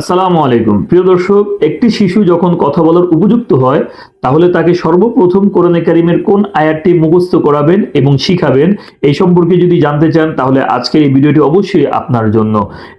আসসালামু আলাইকুম। প্রিয় দর্শক, একটি শিশু যখন কথা বলার উপযুক্ত হয়, তাহলে তাকে সর্বপ্রথম কোরআনে কারিমের কোন আয়াতটি মুখস্থ করাবেন এবং শিখাবেন, এই সম্পর্কে যদি জানতে চান, তাহলে আজকের এই ভিডিওটি অবশ্যই আপনার জন্য।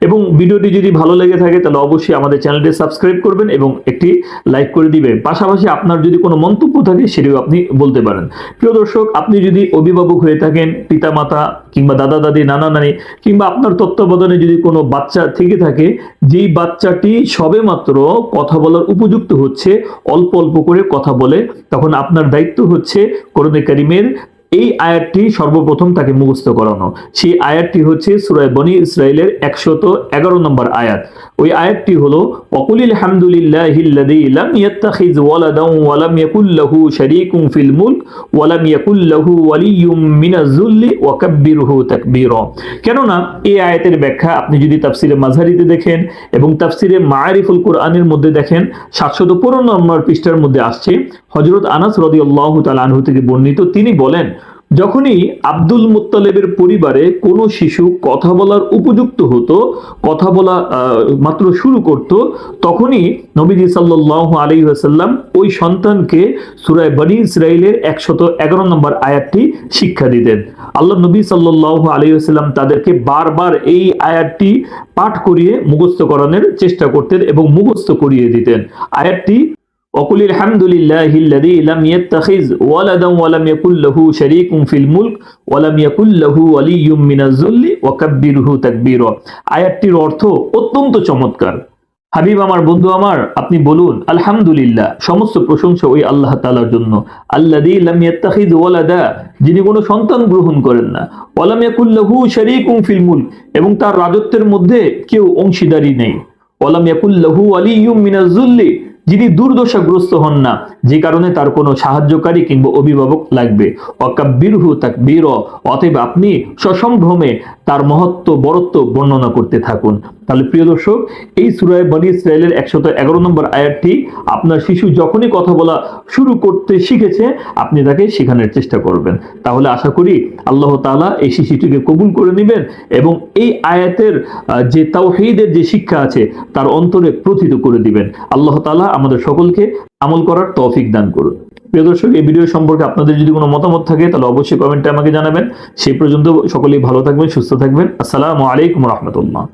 এবং ভিডিওটি যদি ভালো লেগে থাকে, তাহলে অবশ্যই আমাদের চ্যানেলটি সাবস্ক্রাইব করবেন এবং একটি লাইক করে দিবেন। পাশাপাশি আপনার যদি কোনো মন্তব্য থাকে, সেটিও আপনি বলতে পারেন। প্রিয় দর্শক, আপনি যদি অভিভাবক হয়ে থাকেন, পিতামাতা কিংবা দাদা, দাদি, নানা, নানি, কিংবা আপনার তত্ত্বাবধানে যদি কোনো বাচ্চা থেকে থাকে, যেই বাচ্চাটি সবে মাত্র কথা বলার উপযুক্ত হচ্ছে, অল্প অল্প করে কথা বলে, তখন আপনার দায়িত্ব হচ্ছে করণে কারিমের এই আয়াতটি সর্বপ্রথম তাকে মুখস্থ করানো। সেই আয়াতটি হচ্ছে সুরায় বনি ইসরায়েলের একশত এগারো নম্বর আয়াত। ওই আয়াতটি হলো অকুলিল হামদুলিল্লাহিল্লাযী লাম ইয়াত্তাখিজ ওয়ালাদান ওয়া লাম ইয়াকুল লাহু শারীকুন ফিল মুলক ওয়া লাম ইয়াকুল লাহু ওয়ালিয়্যুম মিনাজ যুল্লি ওয়া কাব্বিরহু তাকবীরা। কেননা, এই আয়াতের ব্যাখ্যা আপনি যদি তাফসিরে মাঝহারিতে দেখেন এবং তাফসিরে মাআরিফুল কোরআনের মধ্যে দেখেন, সাতশত পনেরো নম্বর পৃষ্ঠার মধ্যে আসছে হজরত আনাস রাদিয়াল্লাহু তাআলা আনহু থেকে বর্ণিত, তিনি বলেন যখনই আব্দুল মুত্তালেবের পরিবারে কোনো শিশু কথা বলার উপযুক্ত হতো, কথা বলা মাত্র শুরু করত, তখনই নবীজি সাল্লাল্লাহু আলাইহি ওয়াসাল্লাম ওই সন্তানকে সুরায় বনি ইসরাইলের একশত এগারো নম্বর আয়াতটি শিক্ষা দিতেন। আল্লাহ নবী সাল্লাল্লাহু আলাইহি ওয়াসাল্লাম তাদেরকে বারবার এই আয়াতটি পাঠ করিয়ে মুখস্থ করানোর চেষ্টা করতেন এবং মুখস্থ করিয়ে দিতেন। আয়াতটি وقل الحمد لله الذي لم يتخذ ولدا ولم يكن له شريك في الملك ولم يكن له ولي من الذل وكبره تكبيرا আয়াতটির অর্থ অত্যন্ত চমৎকার হাবিব আমার বন্ধু আমার আপনি বলুন আলহামদুলিল্লাহ সমস্ত প্রশংসা ওই আল্লাহ তাআলার জন্য আল্লাযী লাম ইয়াত্তাখিজ ওয়ালাদা যিনি কোনো সন্তান গ্রহণ করেন না ওয়ালাম ইয়াকুল লাহু শারীকুন ফিল মুলক এবং তার রাজত্বের মধ্যে কেউ অংশীদারি নেই ওয়ালাম ইয়াকুল লাহু ওয়ালিয়্যুম মিনাজ যুল্লি যিনি দুর্দশাগ্রস্ত হন না, যে কারণে তার কোনো সাহায্যকারী কিংবা অভিভাবক লাগবে। অকাব্যিরহু তাক বীর অতএব আপনি সসম্ভ্রমে তার মহত্ব, বরত্ব বর্ণনা করতে থাকুন। তাহলে প্রিয় দর্শক, এই সুরায় বনি ইসরায়েলের একশত এগারো নম্বর আয়াতটি আপনার শিশু যখনই কথা বলা শুরু করতে শিখেছে, আপনি তাকে শেখানোর চেষ্টা করবেন। তাহলে আশা করি আল্লাহ তাআলা এই শিশুটিকে কবুল করে নেবেন এবং এই আয়াতের যে তাওহীদের যে শিক্ষা আছে, তার অন্তরে প্রথিত করে দিবেন। আল্লাহ তাআলা আমাদের সকলকে আমল করার তৌফিক দান করুন। প্রিয় দর্শক, এই ভিডিও সম্পর্কে আপনাদের যদি কোনো মতামত থাকে, তাহলে অবশ্যই কমেন্টে আমাকে জানাবেন। সেই পর্যন্ত সকলেই ভালো থাকবেন, সুস্থ থাকবেন। আসসালামু আলাইকুম রহমতুল্লাহ।